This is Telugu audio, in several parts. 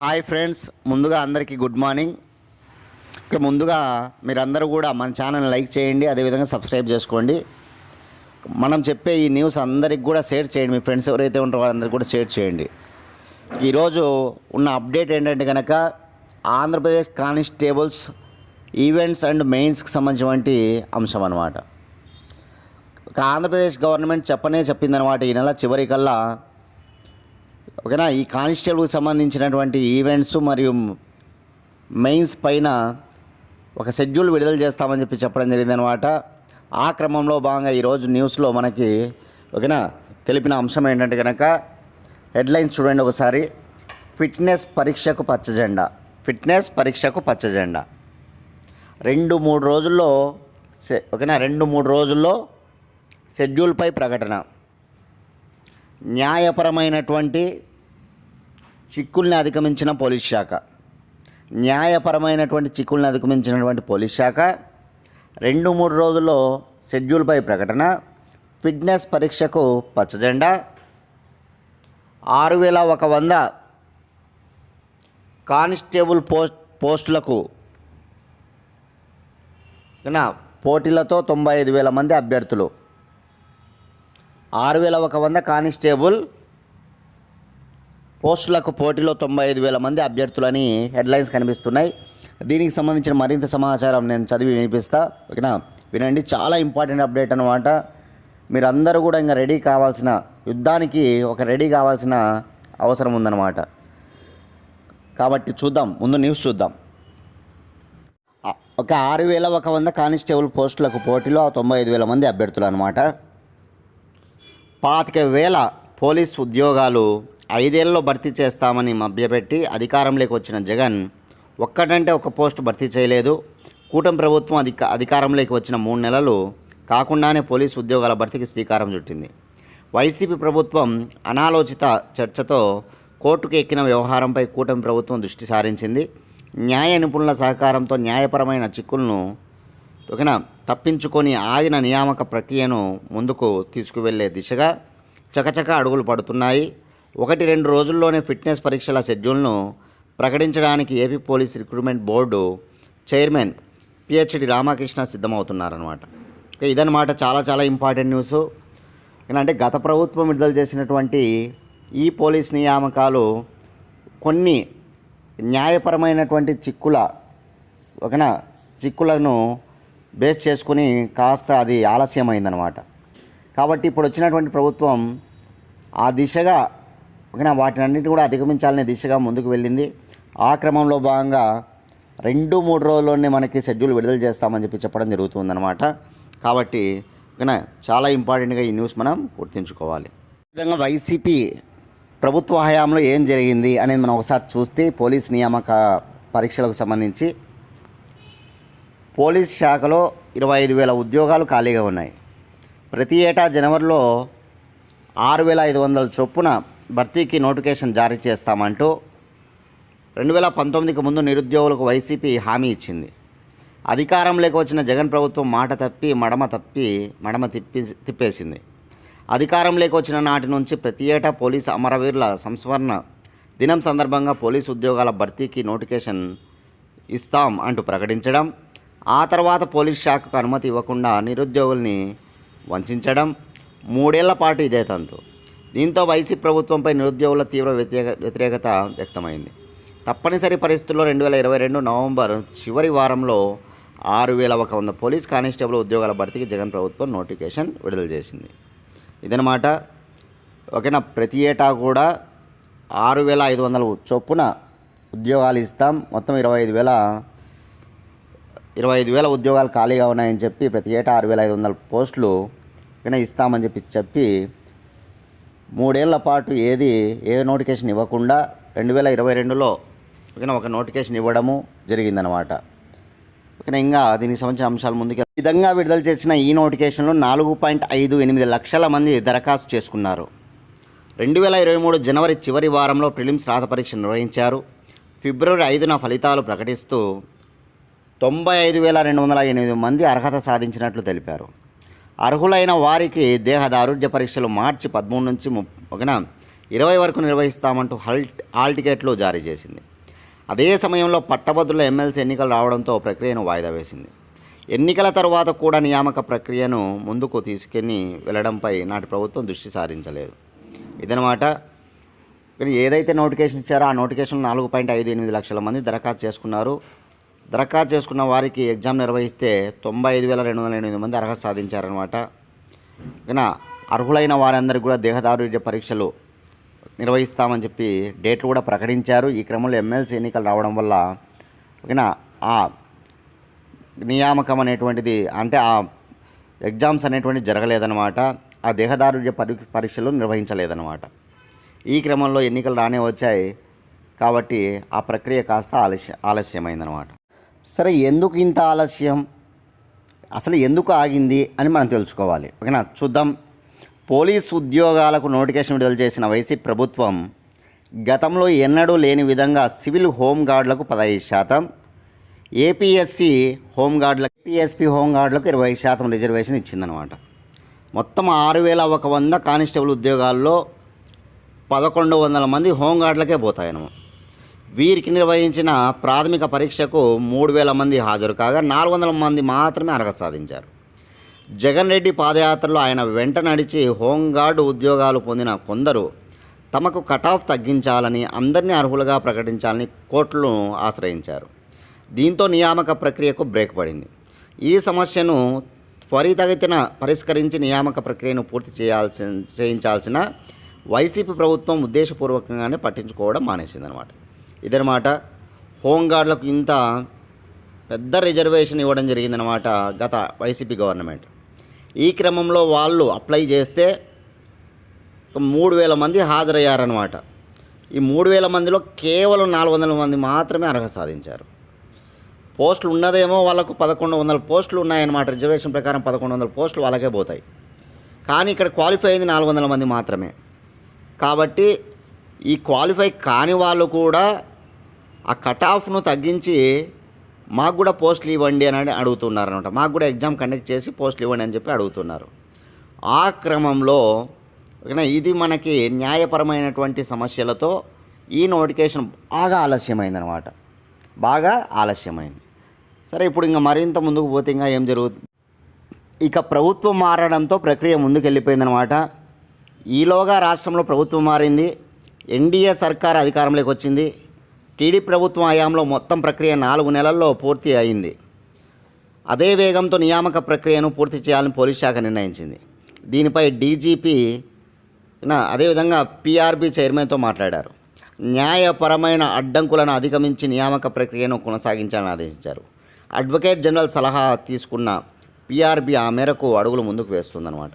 హాయ్ ఫ్రెండ్స్ ముందుగా అందరికీ గుడ్ మార్నింగ్ ఇక ముందుగా మీరందరూ కూడా మన ఛానల్ లైక్ చేయండి అదేవిధంగా సబ్స్క్రైబ్ చేసుకోండి. మనం చెప్పే ఈ న్యూస్ అందరికి కూడా షేర్ చేయండి మీ ఫ్రెండ్స్ ఎవరైతే ఉంటారో వాళ్ళందరికీ కూడా షేర్ చేయండి. ఈరోజు ఉన్న అప్డేట్ ఏంటంటే కనుక ఆంధ్రప్రదేశ్ కానిస్టేబుల్స్ ఈవెంట్స్ అండ్ మెయిన్స్కి సంబంధించినటువంటి అంశం అనమాట ఆంధ్రప్రదేశ్ గవర్నమెంట్ చెప్పనే చెప్పిందనమాట ఈ నెల చివరికల్లా ఓకేనా? ఈ కానిస్టేబుల్కి సంబంధించినటువంటి ఈవెంట్స్ మరియు మెయిన్స్ పైన ఒక షెడ్యూల్ విడుదల చేస్తామని చెప్పి చెప్పడం జరిగిందనమాట ఆ క్రమంలో భాగంగా ఈరోజు న్యూస్లో మనకి ఓకేనా తెలిపిన అంశం ఏంటంటే కనుక హెడ్లైన్స్ చూడండి ఒకసారి. ఫిట్నెస్ పరీక్షకు పచ్చజెండా ఫిట్నెస్ పరీక్షకు పచ్చజెండా రెండు మూడు రోజుల్లో ఓకేనా రెండు మూడు రోజుల్లో షెడ్యూల్పై ప్రకటన. న్యాయపరమైనటువంటి చిక్కుల్ని అధిగమించిన పోలీస్ శాఖ. న్యాయపరమైనటువంటి చిక్కుల్ని అధిగమించినటువంటి పోలీస్ శాఖ. రెండు మూడు రోజుల్లో షెడ్యూల్పై ప్రకటన. ఫిట్నెస్ పరీక్షకు పచ్చజెండా. ఆరు వేల ఒక వంద కానిస్టేబుల్ పోస్ట్ పోస్టులకు పోటీలతో తొంభై ఐదు వేల మంది అభ్యర్థులు. ఆరు వేల ఒక వంద కానిస్టేబుల్ పోస్టులకు పోటీలో తొంభై ఐదు వేల మంది అభ్యర్థులని హెడ్లైన్స్ కనిపిస్తున్నాయి. దీనికి సంబంధించిన మరింత సమాచారం నేను చదివి వినిపిస్తా. ఓకేనా? వినండి. చాలా ఇంపార్టెంట్ అప్డేట్ అనమాట మీరందరూ కూడా ఇంకా రెడీ కావాల్సిన యుద్ధానికి ఒక రెడీ కావాల్సిన అవసరం ఉందన్నమాట. కాబట్టి చూద్దాం. ముందు న్యూస్ చూద్దాం. ఒక ఆరు వేల ఒక వంద కానిస్టేబుల్ పోస్టులకు పోటీలో తొంభై ఐదు వేల మంది అభ్యర్థులు అనమాట పాతిక వేల పోలీస్ ఉద్యోగాలు ఐదేళ్ళలో భర్తీ చేస్తామని మభ్యపెట్టి అధికారంలోకి వచ్చిన జగన్ ఒక్కటంటే ఒక పోస్టు భర్తీ చేయలేదు. కూటమి ప్రభుత్వం అధిక అధికారంలోకి వచ్చిన మూడు నెలలు కాకుండానే పోలీసు ఉద్యోగాల భర్తీకి శ్రీకారం చుట్టింది. వైసీపీ ప్రభుత్వం అనాలోచిత చర్చతో కోర్టుకు ఎక్కిన వ్యవహారంపై కూటమి ప్రభుత్వం దృష్టి సారించింది. న్యాయ నిపుణుల సహకారంతో న్యాయపరమైన చిక్కులను ఓకేనా తప్పించుకొని ఆగిన నియామక ప్రక్రియను ముందుకు తీసుకువెళ్ళే దిశగా చకచక అడుగులు పడుతున్నాయి. ఒకటి రెండు రోజుల్లోనే ఫిట్నెస్ పరీక్షల షెడ్యూల్ను ప్రకటించడానికి AP police recruitment board chairman PhD Ramakrishna సిద్ధమవుతున్నారనమాట okay, ఇదన్నమాట చాలా చాలా ఇంపార్టెంట్ న్యూస్. అంటే గత ప్రభుత్వం విడుదల చేసినటువంటి ఈ పోలీస్ నియామకాలు కొన్ని న్యాయపరమైనటువంటి చిక్కుల ఓకేనా చిక్కులను బేస్ చేసుకుని కాస్త అది ఆలస్యమైందనమాట కాబట్టి ఇప్పుడు వచ్చినటువంటి ప్రభుత్వం ఆ దిశగా ఓకేనా? వాటిని కూడా అధిగమించాలనే దిశగా ముందుకు వెళ్ళింది. ఆ క్రమంలో భాగంగా రెండు మూడు రోజుల్లోనే మనకి షెడ్యూల్ విడుదల చేస్తామని చెప్పి చెప్పడం జరుగుతుందన్నమాట. కాబట్టి ఓకేనా? చాలా ఇంపార్టెంట్గా ఈ న్యూస్ మనం గుర్తుంచుకోవాలి. విధంగా వైసీపీ ప్రభుత్వ హయాంలో ఏం జరిగింది అనేది మనం ఒకసారి చూస్తే పోలీస్ నియామక పరీక్షలకు సంబంధించి పోలీస్ శాఖలో ఇరవై ఐదు వేల ఉద్యోగాలు ఖాళీగా ఉన్నాయి. ప్రతి ఏటా జనవరిలో ఆరు వేల ఐదు వందల చొప్పున భర్తీకి నోటిఫికేషన్ జారీ చేస్తామంటూ రెండు వేల పంతొమ్మిదికి ముందు నిరుద్యోగులకు వైసీపీ హామీ ఇచ్చింది. అధికారంలోకి వచ్చిన జగన్ ప్రభుత్వం మాట తప్పి మడమ తప్పి మడమ తిప్పి తిప్పేసింది. అధికారంలోకి వచ్చిన నాటి నుంచి ప్రతి ఏటా పోలీసు అమరవీరుల సంస్మరణ దినం సందర్భంగా పోలీసు ఉద్యోగాల భర్తీకి నోటిఫికేషన్ ఇస్తాం అంటూ ప్రకటించడం ఆ తర్వాత పోలీస్ శాఖకు అనుమతి ఇవ్వకుండా నిరుద్యోగుల్ని వంచడం మూడేళ్ళ పాటు ఇదే తంతు. దీంతో వైసీపీ ప్రభుత్వంపై నిరుద్యోగుల తీవ్ర వ్యతిరేక వ్యతిరేకత వ్యక్తమైంది. తప్పనిసరి పరిస్థితుల్లో రెండు వేల ఇరవై రెండు నవంబర్ చివరి వారంలో ఆరు వేల ఒక వంద పోలీస్ కానిస్టేబుల్ ఉద్యోగాల భర్తీకి జగన్ ప్రభుత్వం నోటిఫికేషన్ విడుదల చేసింది. ఇదనమాట ఓకేనా? ప్రతి ఏటా కూడా ఆరు వేల ఐదు వందల చొప్పున ఉద్యోగాలు ఇస్తాం. మొత్తం ఇరవై ఐదు వేల ఇరవై ఐదు వేల ఉద్యోగాలు ఖాళీగా ఉన్నాయని చెప్పి ప్రతి ఏటా ఆరు వేల ఐదు వందల పోస్టులు ఇస్తామని చెప్పి చెప్పి మూడేళ్ళ పాటు ఏది ఏ నోటిఫికేషన్ ఇవ్వకుండా రెండు వేల ఇరవై రెండులో ఓకేనా ఒక నోటిఫికేషన్ ఇవ్వడము జరిగిందనమాట ఓకేనా ఇంకా దీనికి సంబంధించిన అంశాలు ముందుకు ఈ విధంగా విడుదల చేసిన ఈ నోటిఫికేషన్లో నాలుగు పాయింట్ ఐదు ఎనిమిది లక్షల మంది దరఖాస్తు చేసుకున్నారు. రెండు వేల ఇరవై మూడు జనవరి చివరి వారంలో ప్రిలిమ్స్ రాత పరీక్ష నిర్వహించారు. ఫిబ్రవరి ఐదున ఫలితాలు ప్రకటిస్తూ తొంభై ఐదు వేల రెండు వందల ఎనిమిది మంది అర్హత సాధించినట్లు తెలిపారు. అర్హులైన వారికి దేహదారుఢ్య పరీక్షలు మార్చి పదమూడు నుంచి ఒకన ఇరవై వరకు నిర్వహిస్తామంటూ హల్ హాల్ టికెట్లు జారీ చేసింది. అదే సమయంలో పట్టభద్రుల ఎమ్మెల్సీ ఎన్నికలు రావడంతో ప్రక్రియను వాయిదా వేసింది. ఎన్నికల తర్వాత కూడా నియామక ప్రక్రియను ముందుకు తీసుకెళ్ళి వెళ్ళడంపై నాటి ప్రభుత్వం దృష్టి సారించలేదు. ఇదనమాట ఏదైతే నోటిఫికేషన్ ఇచ్చారో ఆ నోటిఫికేషన్ నాలుగు పాయింట్ ఐదు ఎనిమిది లక్షల మంది దరఖాస్తు చేసుకున్నారు. దరఖాస్తు చేసుకున్న వారికి ఎగ్జామ్ నిర్వహిస్తే తొంభై ఐదు వేల రెండు వందల ఎనిమిది మంది అర్హత సాధించారనమాట ఇక అర్హులైన వారందరికీ కూడా దేహదారుఢ్య పరీక్షలు నిర్వహిస్తామని చెప్పి డేట్లు కూడా ప్రకటించారు. ఈ క్రమంలో ఎమ్మెల్సీ ఎన్నికలు రావడం వల్ల ఓకేనా ఆ నియామకం అనేటువంటిది అంటే ఆ ఎగ్జామ్స్ అనేటువంటిది జరగలేదన్నమాట. ఆ దేహదారుఢ్య పరి పరీక్షలు నిర్వహించలేదన్నమాట. ఈ క్రమంలో ఎన్నికలు రానే వచ్చాయి కాబట్టి ఆ ప్రక్రియ కాస్త ఆలస్య ఆలస్యమైందనమాట సరే ఎందుకు ఇంత ఆలస్యం? అసలు ఎందుకు ఆగింది అని మనం తెలుసుకోవాలి. ఓకేనా? చూద్దాం. పోలీస్ ఉద్యోగాలకు నోటిఫికేషన్ విడుదల చేసిన వైసీపీ ప్రభుత్వం గతంలో ఎన్నడూ లేని విధంగా సివిల్ హోంగార్డులకు పదహైదు శాతం ఏపీఎస్సి హోంగార్డులకు ఏపీఎస్పి హోంగార్డులకు ఇరవై శాతం రిజర్వేషన్ ఇచ్చిందనమాట మొత్తం ఆరు వేల ఒక వంద కానిస్టేబుల్ ఉద్యోగాల్లో పదకొండు వందల మంది హోంగార్డులకే పోతాయన్నమాట. వీరికి నిర్వహించిన ప్రాథమిక పరీక్షకు మూడు వేల మంది హాజరు కాగా నాలుగు వందల మంది మాత్రమే అర్హత సాధించారు. జగన్ రెడ్డి పాదయాత్రలో ఆయన వెంట నడిచి హోంగార్డు ఉద్యోగాలు పొందిన కొందరు తమకు కటాఫ్ తగ్గించాలని అందరినీ అర్హులుగా ప్రకటించాలని కోర్టులను ఆశ్రయించారు. దీంతో నియామక ప్రక్రియకు బ్రేక్ పడింది. ఈ సమస్యను త్వరితగతిన పరిష్కరించి నియామక ప్రక్రియను పూర్తి చేయాల్సి చేయించాల్సిన వైసీపీ ప్రభుత్వం ఉద్దేశపూర్వకంగానే పట్టించుకోవడం మానేసిందనమాట ఇదనమాట హోంగార్డులకు ఇంత పెద్ద రిజర్వేషన్ ఇవ్వడం జరిగిందనమాట గత వైసీపీ గవర్నమెంట్. ఈ క్రమంలో వాళ్ళు అప్లై చేస్తే ఒక మూడు వేల మంది హాజరయ్యారనమాట ఈ మూడు వేల మందిలో కేవలం నాలుగు వందల మంది మాత్రమే అర్హత సాధించారు. పోస్టులు ఉన్నదేమో వాళ్ళకు పదకొండు వందల పోస్టులు ఉన్నాయన్నమాట. రిజర్వేషన్ ప్రకారం పదకొండు వందల పోస్టులు వాళ్ళకే పోతాయి. కానీ ఇక్కడ క్వాలిఫై అయింది నాలుగు వందల మంది మాత్రమే. కాబట్టి ఈ క్వాలిఫై కాని వాళ్ళు కూడా ఆ కట్ ఆఫ్ను తగ్గించి మాకు కూడా పోస్టులు ఇవ్వండి అని అడుగుతున్నారు అనమాట మాకు కూడా ఎగ్జామ్ కండక్ట్ చేసి పోస్టులు ఇవ్వండి అని చెప్పి అడుగుతున్నారు. ఆ క్రమంలో ఓకేనా ఇది మనకి న్యాయపరమైనటువంటి సమస్యలతో ఈ నోటిఫికేషన్ బాగా ఆలస్యమైందనమాట బాగా ఆలస్యమైంది. సరే ఇప్పుడు ఇంకా మరింత ముందుకు పోతే ఇంకా ఏం జరుగుతుంది ఇక ప్రభుత్వం మారడంతో ప్రక్రియ ముందుకు వెళ్ళిపోయిందనమాట ఈలోగా రాష్ట్రంలో ప్రభుత్వం మారింది. ఎన్డీఏ సర్కార్ అధికారంలోకి వచ్చింది. టీడీ ప్రభుత్వం హయాంలో మొత్తం ప్రక్రియ నాలుగు నెలల్లో పూర్తి అయింది. అదే వేగంతో నియామక ప్రక్రియను పూర్తి చేయాలని పోలీస్ శాఖ నిర్ణయించింది. దీనిపై డీజీపీ నా అదేవిధంగా పీఆర్బీ చైర్మన్తో మాట్లాడారు. న్యాయపరమైన అడ్డంకులను అధిగమించి నియామక ప్రక్రియను కొనసాగించాలని ఆదేశించారు. అడ్వకేట్ జనరల్ సలహా తీసుకున్న పీఆర్బీ ఆ మేరకు అడుగులు ముందుకు వేస్తుందన్నమాట.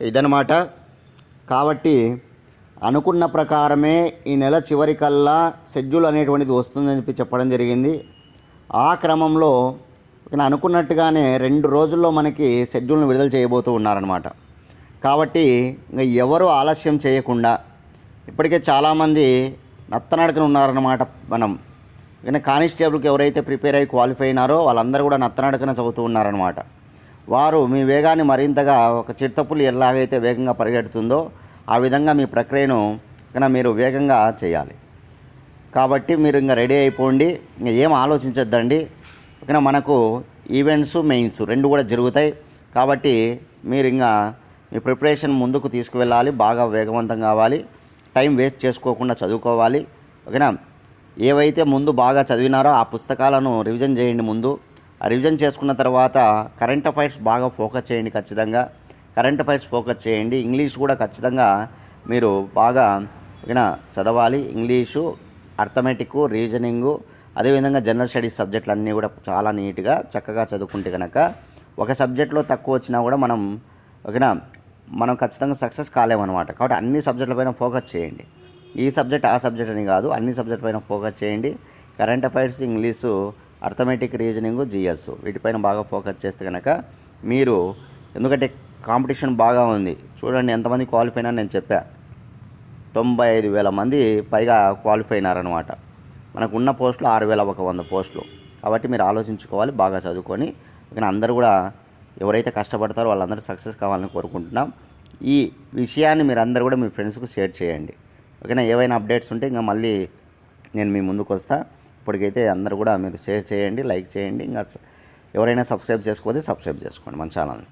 ఇదనమాట కాబట్టి అనుకున్న ప్రకారమే ఈ నెల చివరికల్లా షెడ్యూల్ అనేటువంటిది వస్తుందని చెప్పి చెప్పడం జరిగింది. ఆ క్రమంలో అనుకున్నట్టుగానే రెండు రోజుల్లో మనకి షెడ్యూల్ను విడుదల చేయబోతూ ఉన్నారనమాట కాబట్టి ఇంకా ఎవరు ఆలస్యం చేయకుండా ఇప్పటికే చాలామంది నత్తనడకన ఉన్నారన్నమాట మనం. కానీ కానిస్టేబుల్కి ఎవరైతే ప్రిపేర్ అయ్యి క్వాలిఫై అయినారో వాళ్ళందరూ కూడా నత్తనడకన చదువుతూ ఉన్నారనమాట వారు మీ వేగాన్ని మరింతగా ఒక చిట్టపులి ఎలాగైతే వేగంగా పరిగెడుతుందో ఆ విధంగా మీ ప్రక్రియను కన్నా మీరు వేగంగా చేయాలి. కాబట్టి మీరు ఇంకా రెడీ అయిపోండి. ఇంకా ఏం ఆలోచించొద్దండి. ఓకేనా మనకు ఈవెంట్స్ మెయిన్స్ రెండు కూడా జరుగుతాయి. కాబట్టి మీరు ఇంకా మీ ప్రిపరేషన్ ముందుకు తీసుకువెళ్ళాలి. బాగా వేగవంతం కావాలి. టైం వేస్ట్ చేసుకోకుండా చదువుకోవాలి. ఓకేనా ఏవైతే ముందు బాగా చదివినారో ఆ పుస్తకాలను రివిజన్ చేయండి ముందు. ఆ రివిజన్ చేసుకున్న తర్వాత కరెంట్ అఫైర్స్ బాగా ఫోకస్ చేయండి ఖచ్చితంగా. కరెంట్ అఫైర్స్ ఫోకస్ చేయండి. ఇంగ్లీష్ కూడా ఖచ్చితంగా మీరు బాగా ఓకేనా చదవాలి. ఇంగ్లీషు అర్థమెటిక్ రీజనింగు అదేవిధంగా జనరల్ స్టడీస్ సబ్జెక్టులు అన్నీ కూడా చాలా నీట్గా చక్కగా చదువుకుంటే కనుక ఒక సబ్జెక్ట్లో తక్కువ వచ్చినా కూడా మనం ఓకేనా మనం ఖచ్చితంగా సక్సెస్ కాలేమన్నమాట. కాబట్టి అన్ని సబ్జెక్టులపైన ఫోకస్ చేయండి. ఈ సబ్జెక్ట్ ఆ సబ్జెక్ట్ అని కాదు అన్ని సబ్జెక్ట్ పైన ఫోకస్ చేయండి. Current affairs English arithmetic reasoning GS వీటిపైన బాగా ఫోకస్ చేస్తే కనుక మీరు ఎందుకంటే కాంపిటీషన్ బాగా ఉంది. చూడండి ఎంతమంది క్వాలిఫై అయినా నేను చెప్పా. తొంభై ఐదు వేల మంది పైగా క్వాలిఫై అయినారనమాట మనకు ఉన్న పోస్టులు ఆరు వేల ఒక వంద పోస్టులు. కాబట్టి మీరు ఆలోచించుకోవాలి బాగా చదువుకొని. కానీ అందరూ కూడా ఎవరైతే కష్టపడతారో వాళ్ళందరూ సక్సెస్ కావాలని కోరుకుంటున్నాం. ఈ విషయాన్ని మీరు అందరూ కూడా మీ ఫ్రెండ్స్కు షేర్ చేయండి. ఓకేనా? ఏవైనా అప్డేట్స్ ఉంటే ఇంకా మళ్ళీ నేను మీ ముందుకు వస్తా. ఇప్పటికైతే అందరూ కూడా మీరు షేర్ చేయండి లైక్ చేయండి. ఇంకా ఎవరైనా సబ్స్క్రైబ్ చేసుకోతే సబ్స్క్రైబ్ చేసుకోండి మన ఛానల్ని.